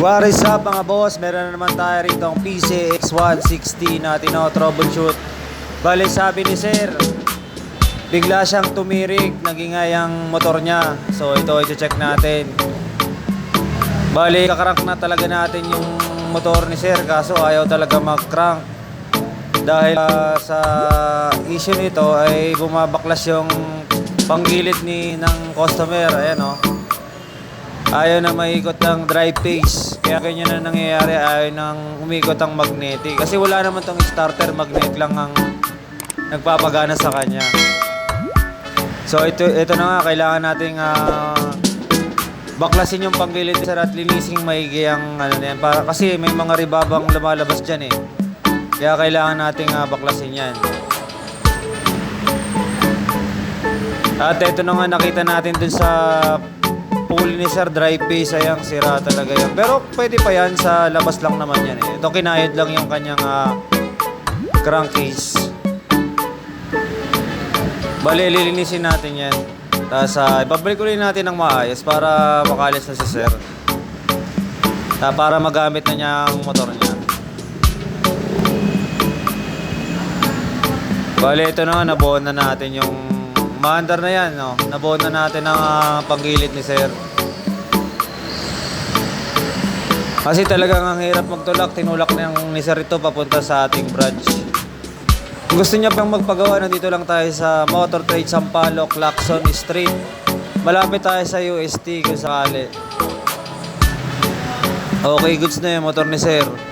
What is up mga boss? Meron na naman tayo rito ang PCX160 na tino-troubleshoot. Bale sabi ni sir, bigla siyang tumirik, nagingay ang motor niya. So ito, i-check natin. Bale, kakarank na talaga natin yung motor ni sir kaso ayaw talaga mag-crank. Dahil ah, sa issue nito ay bumabaklas yung panggilid ni ng customer. Ayan oh ayaw na maikot ng drive phase. Kaya ganyan na nangyayari, ayaw nang umikot ang magnetic. Kasi wala naman tong starter, magnet lang ang nagpapagana sa kanya. So ito, ito na nga, kailangan nating ah, baklasin yung panggilid sir at linising maigi ang ano na yan. Para, kasi may mga ribabang lumalabas dyan eh. Kaya kailangan nating ah, baklasin yan. At ito na nga nakita natin dun sa pool ni Sir Drive Base ayang sira talaga yan. Pero pwede pa yan sa labas lang naman yan eh. Ito kinayod lang yung kanyang ah, crankcase. Bali, lilinisin natin yan. Tapos uh, ibabalik ulit natin ng maayos para makalis na si Sir. Ah, para magamit na niya ang motor niya. Bali, ito na nabuon na natin yung maandar na yan, no? Nabuon na natin ang ah, panggilid ni Sir. Kasi talagang ang hirap magtulak, tinulak na yung ni Sir ito papunta sa ating branch. Kung gusto niya pang magpagawa, nandito lang tayo sa Motor Trade Sampaloc, Lacson Street. Malapit tayo sa UST kung sakali. Okay, goods na yung motor ni Sir.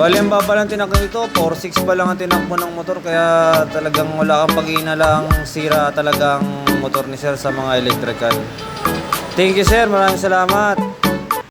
Bali, ang baba lang tinakbo nito, 4.6 pa lang ang tinakbo ng motor, kaya talagang wala kang pag-iinalang sira talagang motor ni Sir sa mga electrical. Thank you Sir, maraming salamat.